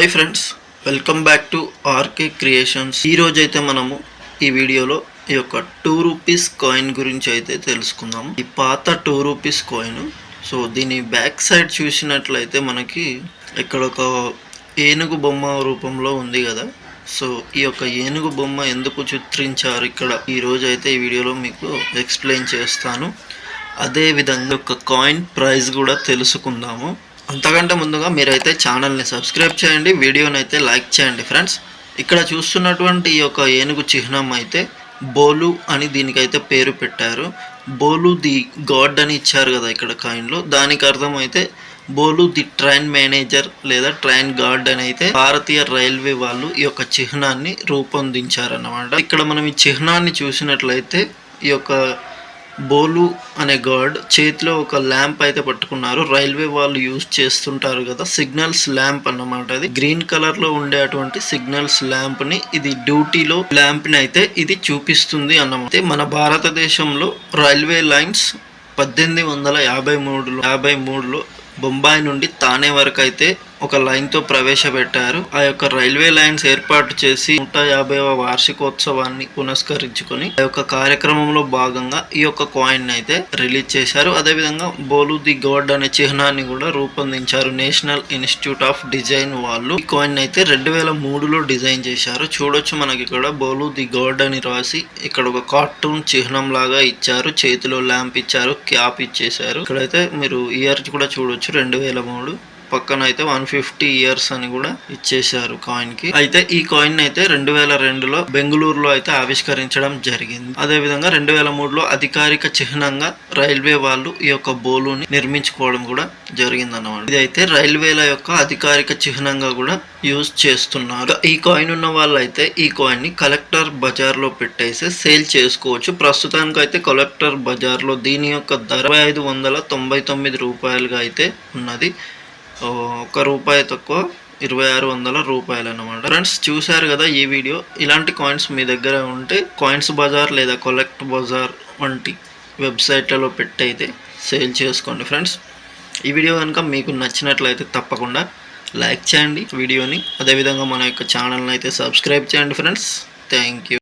Hi friends welcome back to RK Creations. ఈరోజు అయితే మనము ఈ వీడియోలో ఈ యొక్క టూ రూపీస్ కాయిన్ గురించి అయితే తెలుసుకుందాం. ఈ పాత టూ రూపీస్ కాయిన్ సో దీని బ్యాక్ సైడ్ చూసినట్లయితే మనకి ఇక్కడ ఒక ఏనుగు బొమ్మ రూపంలో ఉంది కదా. సో ఈ యొక్క ఏనుగు బొమ్మ ఎందుకు చిత్రించారు ఇక్కడ ఈ అయితే ఈ వీడియోలో మీకు ఎక్స్ప్లెయిన్ చేస్తాను. అదే విధంగా ఒక కాయిన్ ప్రైస్ కూడా తెలుసుకుందాము. అంతకంటే ముందుగా మీరైతే ఛానల్ని సబ్స్క్రైబ్ చేయండి వీడియోని అయితే లైక్ చేయండి ఫ్రెండ్స్ ఇక్కడ చూస్తున్నటువంటి ఈ యొక్క ఏనుగు చిహ్నం అయితే బోలు అని దీనికైతే పేరు పెట్టారు. బోలు ది గాడ్ అని ఇచ్చారు కదా ఇక్కడ కాయిన్లో దానికి అర్థం అయితే బోలు ది ట్రైన్ మేనేజర్ లేదా ట్రైన్ గార్డ్ అని అయితే భారతీయ రైల్వే వాళ్ళు ఈ యొక్క చిహ్నాన్ని రూపొందించారన్నమాట. ఇక్కడ మనం ఈ చిహ్నాన్ని చూసినట్లయితే ఈ యొక్క బోలు అనే గార్డ్ చేతిలో ఒక ల్యాంప్ అయితే పట్టుకున్నారు. రైల్వే వాళ్ళు యూజ్ చేస్తుంటారు కదా సిగ్నల్స్ ల్యాంప్ అన్నమాట అది. గ్రీన్ కలర్లో ఉండే అటువంటి సిగ్నల్స్ ల్యాంప్ని ఇది డ్యూటీలో ల్యాంప్ని అయితే ఇది చూపిస్తుంది అన్నమాట. మన భారతదేశంలో రైల్వే లైన్స్ పద్దెనిమిది వందల యాభై మూడులో యాభై మూడులో బొంబాయి నుండి తానే వరకు అయితే ఒక లైన్తో ప్రవేశపెట్టారు. ఆ యొక్క రైల్వే లైన్స్ ఏర్పాటు చేసి నూట యాభైవ వార్షికోత్సవాన్ని పునస్కరించుకొని ఆ యొక్క కార్యక్రమంలో భాగంగా ఈ యొక్క కాయిన్ అయితే రిలీజ్ చేశారు. అదే విధంగా బోలు ది గాడ్ అనే చిహ్నాన్ని కూడా రూపొందించారు నేషనల్ ఇన్స్టిట్యూట్ ఆఫ్ డిజైన్ వాళ్ళు. ఈ కాయిన్ అయితే రెండు వేల మూడులో డిజైన్ చేశారు. చూడొచ్చు మనకి ఇక్కడ బోలు ది గాడ్ అని రాసి ఇక్కడ ఒక కార్టూన్ చిహ్నం లాగా ఇచ్చారు. చేతిలో ల్యాంప్ ఇచ్చారు క్యాప్ ఇచ్చేశారు. ఇక్కడైతే మీరు ఇయర్ కూడా చూడొచ్చు రెండు వేల మూడు. పక్కన అయితే వన్ ఫిఫ్టీ ఇయర్స్ అని కూడా ఇచ్చేశారు కాయిన్కి. అయితే ఈ కాయిన్ అయితే రెండు వేల రెండులో బెంగళూరులో అయితే ఆవిష్కరించడం జరిగింది. అదే విధంగా రెండు వేల మూడులో అధికారిక చిహ్నంగా రైల్వే వాళ్ళు ఈ యొక్క బోలుని నిర్మించుకోవడం కూడా జరిగింది అన్నమాట ఇది అయితే రైల్వేల యొక్క అధికారిక చిహ్నంగా కూడా యూజ్ చేస్తున్నారు. ఈ కాయిన్ ఉన్న వాళ్ళు అయితే ఈ కాయిన్ని కలెక్టర్ బజార్లో పెట్టేసి సేల్ చేసుకోవచ్చు. ప్రస్తుతానికి అయితే కలెక్టర్ బజార్లో దీని యొక్క ధర ఐదు వందల తొంభై తొమ్మిది రూపాయలుగా అయితే ఉన్నది. ఒక రూపాయి తక్కువ ఇరవై ఆరు వందల రూపాయలు అనమాట ఫ్రెండ్స్ చూశారు కదా ఈ వీడియో? ఇలాంటి కాయిన్స్ మీ దగ్గర ఉంటే కాయిన్స్ బజార్ లేదా కొలెక్ట్ బజార్ వంటి వెబ్సైట్లలో పెట్టి అయితే సేల్ చేసుకోండి. ఫ్రెండ్స్ ఈ వీడియో కనుక మీకు నచ్చినట్లయితే తప్పకుండా లైక్ చేయండి వీడియోని. అదేవిధంగా మన యొక్క ఛానల్ని అయితే సబ్స్క్రైబ్ చేయండి. Friends thank you